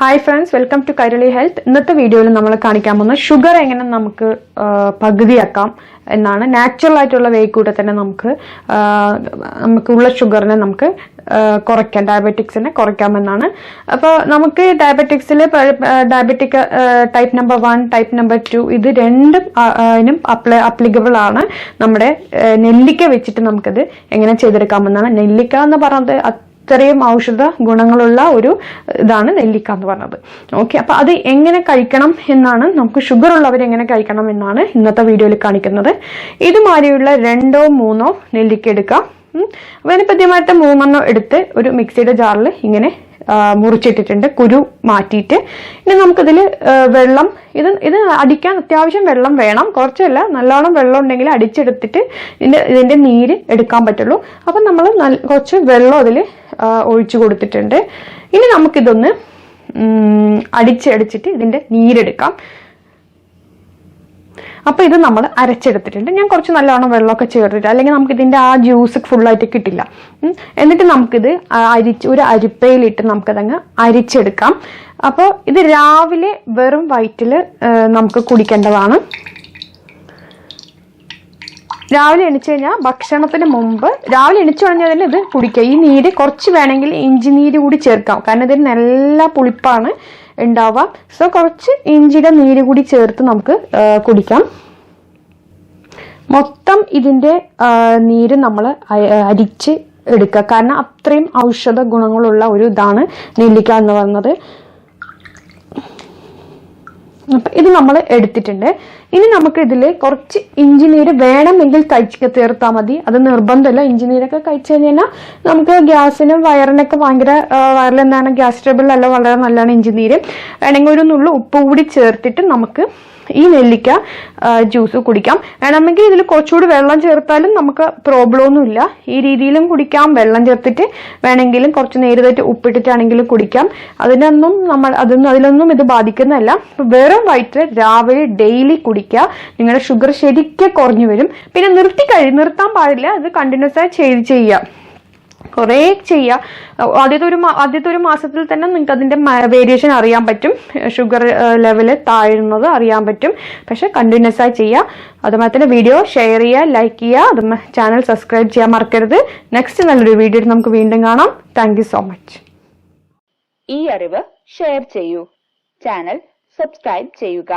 Hi friends welcome to Kairali health ഇന്നത്തെ വീഡിയോയിൽ നമ്മൾ കാണിക്കാൻ പോകുന്നത് ഷുഗർ എങ്ങനെ നമുക്ക് പകുതിയാക്കാം എന്നാണ്. നാച്ചുറൽ ആയിട്ടുള്ള വേ കൂടെ തന്നെ നമുക്ക് നമുക്കുള്ള ഷുഗറിനെ നമുക്ക് കുറയ്ക്കാം. ഡയബറ്റിക്സിനെ കുറയ്ക്കാമെന്നാണ്. അപ്പോൾ നമുക്ക് ഡയബറ്റിക്സിൽ diabetic type number one type number two ഇത് രണ്ടും അതിനും അപ്ലൈ അപ്ലിക്കബിൾ ആണ്. നമ്മുടെ നെല്ലിക്ക വെച്ചിട്ട് നമുക്കത് എങ്ങനെ ചെയ്തെടുക്കാമെന്നാണ്. നെല്ലിക്ക എന്ന് പറയുന്നത് ഇത്രയും ഔഷധ ഗുണങ്ങളുള്ള ഒരു ഇതാണ് നെല്ലിക്ക എന്ന് പറഞ്ഞത് ഓക്കെ അപ്പൊ അത് എങ്ങനെ കഴിക്കണം എന്നാണ് നമുക്ക് ഷുഗർ ഉള്ളവർ എങ്ങനെ കഴിക്കണം എന്നാണ് ഇന്നത്തെ വീഡിയോയിൽ കാണിക്കുന്നത് ഇതുമാതിരിയുള്ള രണ്ടോ മൂന്നോ നെല്ലിക്ക എടുക്കാം. അപ്പൊ അതിന് പദ്യമായിട്ട് മൂന്നെണ്ണം എടുത്ത് ഒരു മിക്സിയുടെ ജാറിൽ ഇങ്ങനെ മുറിച്ചിട്ടിട്ടുണ്ട് കുരു മാറ്റിയിട്ട്. ഇനി നമുക്കിതിൽ വെള്ളം ഇത് ഇത് അടിക്കാൻ അത്യാവശ്യം വെള്ളം വേണം. കുറച്ചല്ല നല്ലോണം വെള്ളം ഉണ്ടെങ്കിൽ അടിച്ചെടുത്തിട്ട് ഇതിന്റെ ഇതിന്റെ നീര് എടുക്കാൻ പറ്റുള്ളൂ. അപ്പം നമ്മൾ കുറച്ച് വെള്ളം അതിൽ ഒഴിച്ചു കൊടുത്തിട്ടുണ്ട്. ഇനി നമുക്കിതൊന്ന് അടിച്ചടിച്ചിട്ട് ഇതിന്റെ നീരെടുക്കാം. അപ്പൊ ഇത് നമ്മൾ അരച്ചെടുത്തിട്ടുണ്ട്. ഞാൻ കുറച്ച് നല്ലോണം വെള്ളമൊക്കെ ചേർത്തിട്ട് അല്ലെങ്കിൽ നമുക്ക് ഇതിന്റെ ആ ജ്യൂസ് ഫുള്ളായിട്ട് കിട്ടില്ല. എന്നിട്ട് നമുക്കിത് അരിച്ച് ഒരു അരിപ്പയിലിട്ട് നമുക്കതങ്ങ് അരിച്ചെടുക്കാം. അപ്പോൾ ഇത് രാവിലെ വെറും വയറ്റിൽ നമുക്ക് കുടിക്കേണ്ടതാണ്. രാവിലെ എണിച്ചു കഴിഞ്ഞാൽ ഭക്ഷണത്തിന് മുമ്പ് രാവിലെ എണിച്ചു കഴിഞ്ഞാൽ തന്നെ ഇത് കുടിക്കുക. ഈ നീര് കുറച്ച് വേണമെങ്കിൽ ഇഞ്ചി നീര് കൂടി ചേർക്കാം. കാരണം ഇതിന് നല്ല പുളിപ്പാണ്. ഉണ്ടാവുക സോ കുറച്ച് ഇഞ്ചിയുടെ നീര് കൂടി ചേർത്ത് നമുക്ക് കുടിക്കാം. മൊത്തം ഇതിന്റെ നീര് നമ്മൾ അരിച്ച് എടുക്കുക. കാരണം അത്രയും ഔഷധ ഗുണങ്ങളുള്ള ഒരു ഇതാണ് നെല്ലിക്ക എന്ന് പറയുന്നത്. അപ്പൊ ഇത് നമ്മൾ എടുത്തിട്ടുണ്ട്. ഇനി നമുക്ക് ഇതിൽ കുറച്ച് ഇഞ്ചിനീര് വേണമെങ്കിൽ കഴിച്ച് തീർത്താൽ മതി. അത് നിർബന്ധമല്ല. ഇഞ്ചിനീരൊക്കെ കഴിച്ചു കഴിഞ്ഞാൽ നമുക്ക് ഗ്യാസിനും വയറിനൊക്കെ ഭയങ്കര വയറിൽ എന്താണ് ഗ്യാസ് ട്രബിൾ അല്ല വളരെ നല്ലതാണ് ഇഞ്ചിനീര് വേണമെങ്കിൽ ഒരു നുള്ളു ഉപ്പ് കൂടി ചേർത്തിട്ട് നമുക്ക് ഈ നെല്ലിക്ക ജ്യൂസ് കുടിക്കാം. വേണമെങ്കിൽ ഇതിൽ കുറച്ചുകൂടി വെള്ളം ചേർത്താലും നമുക്ക് പ്രോബ്ലം ഒന്നുമില്ല ഈ രീതിയിലും കുടിക്കാം. വെള്ളം ചേർത്തിട്ട് വേണമെങ്കിലും കുറച്ച് നേരിതായിട്ട് ഉപ്പിട്ടിട്ടാണെങ്കിലും കുടിക്കാം. അതിനൊന്നും നമ്മൾ അതൊന്നും അതിലൊന്നും ഇത് ബാധിക്കുന്നതല്ല. വെറും വയറ്റിൽ രാവിലെ ഡെയിലി കുടിക്കുക. നിങ്ങളുടെ ഷുഗർ ശരിക്കും കുറഞ്ഞു വരും. പിന്നെ നിർത്തി കഴി നിർത്താൻ പാടില്ല. അത് കണ്ടിന്യൂസ് ആയി ചെയ്ത് ചെയ്യുക. കുറേ ചെയ്യുക. ആദ്യത്തെ ഒരു ആദ്യത്തെ ഒരു മാസത്തിൽ തന്നെ നിങ്ങൾക്ക് അതിന്റെ വേരിയേഷൻ അറിയാൻ പറ്റും. ഷുഗർ ലെവൽ താഴുന്നത് അറിയാൻ പറ്റും. പക്ഷെ കണ്ടിന്യൂസ് ആയി ചെയ്യുക. അതുപോലെ തന്നെ വീഡിയോ ഷെയർ ചെയ്യുക ലൈക്ക് ചെയ്യുക. അത് ചാനൽ സബ്സ്ക്രൈബ് ചെയ്യാൻ മറക്കരുത്. നെക്സ്റ്റ് നല്ലൊരു വീഡിയോ നമുക്ക് വീണ്ടും കാണാം. താങ്ക് സോ മച്ച് ഈ അറിവ് ഷെയർ ചെയ്യൂ. ചാനൽ സബ്സ്ക്രൈബ് ചെയ്യുക